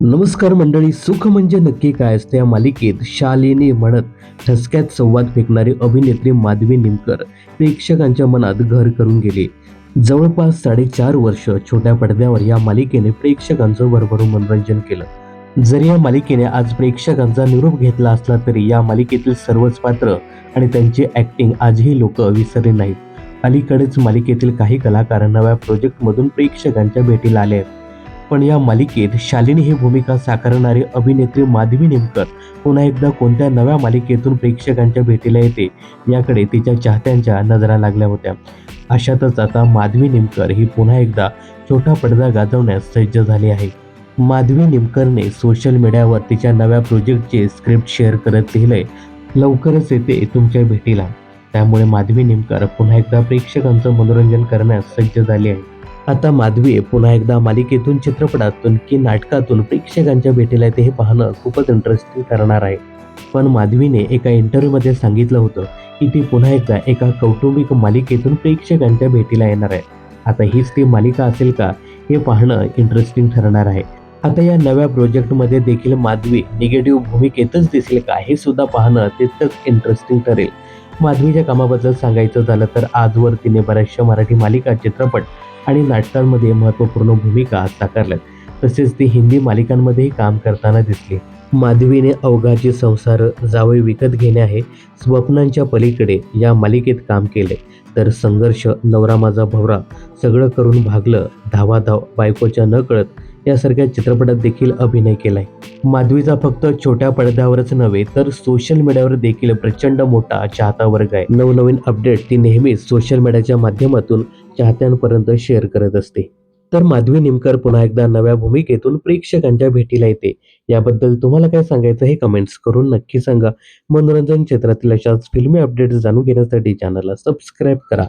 नमस्कार मंडळी सुख म्हणजे नक्की काय असते या मालिकेत शालिनी म्हणत ठसक्यात संवाद फेकणारी अभिनेत्री माधवी निमकर प्रेक्षकांच्या मनात घर करून गेली. जवळपास साडेचार वर्ष छोट्या पडद्यावर या मालिकेने प्रेक्षकांचं भरभरून मनोरंजन केलं. जरी या मालिकेने आज प्रेक्षकांचा निरोप घेतला असला तरी या मालिकेतील सर्वच पात्र आणि त्यांची ऍक्टिंग आजही लोक विसरले नाहीत. अलीकडेच मालिकेतील काही कलाकार नव्या प्रोजेक्टमधून प्रेक्षकांच्या भेटीला आले आहेत. पण या मालिकेत शालिनी ही भूमिका साकारणारी अभिनेत्री माधवी नेमकर पुन्हा एकदा कोणत्या नव्या मालिकेतून प्रेक्षकांच्या भेटीला येते याकडे तिच्या चाहत्यांच्या नजरा लागल्या होत्या. अशातच आता माधवी नेमकर ही पुन्हा एकदा छोटा पडदा गाजवण्यास सज्ज झाली आहे. माधवी नेमकरने सोशल मीडियावर तिच्या नव्या प्रोजेक्टचे स्क्रिप्ट शेअर करत लिहिलंय लवकरच येते तुमच्या भेटीला. त्यामुळे माधवी नेमकर पुन्हा एकदा प्रेक्षकांचं मनोरंजन करण्यास सज्ज झाली आहे. आता माधवी पुन्हा एकदा मालिकेतून चित्रपटातून की नाटकातून प्रेक्षकांच्या भेटीला येते हे पाहणं खूपच इंटरेस्टिंग ठरणार आहे. पण माधवीने एका इंटरव्ह्यूमध्ये सांगितलं होतं की ती पुन्हा एकदा एका कौटुंबिक मालिकेतून प्रेक्षकांच्या भेटीला येणार आहे. आता हीच ती मालिका असेल का हे पाहणं इंटरेस्टिंग ठरणार आहे. आता या नव्या प्रोजेक्टमध्ये देखील माधवी निगेटिव्ह भूमिकेतच दिसेल का हे सुद्धा पाहणं तितकंच इंटरेस्टिंग ठरेल. माधवीच्या कामाबद्दल सांगायचं झालं तर आजवर तिने बऱ्याचशा मराठी मालिका चित्रपट आणि नाटकांमध्ये महत्त्वपूर्ण भूमिका साकारल्यात तसेच ती हिंदी मालिकांमध्येही काम करताना दिसली. माधवीने अवघाचे संसार जावई विकत घेणे आहे स्वप्नांच्या पलीकडे या मालिकेत काम केले. तर संघर्ष नवरा माझा भवरा सगळं करून भागलं धावाधाव बायकोच्या न कळत यासारख्या चित्रपटात देखील अभिनय केलाय. माधवीचा फक्त छोट्या पडद्यावरच नव्हे तर सोशल मीडियावर देखील प्रचंड मोठा चाहता वर्ग आहे. नवनवीन अपडेट ती नेहमीच सोशल मीडियाच्या माध्यमातून चाहत्यांपर्यंत शेअर करत असते. तर माधवी निमकर पुन्हा एकदा नव्या भूमिकेतून प्रेक्षकांच्या भेटीला येते. याबद्दल तुम्हाला काय सांगायचं हे कमेंट्स करून नक्की सांगा. मनोरंजन क्षेत्रातील अशाच फिल्मी अपडेट्स जाणून घेण्यासाठी चॅनलला सबस्क्राईब करा.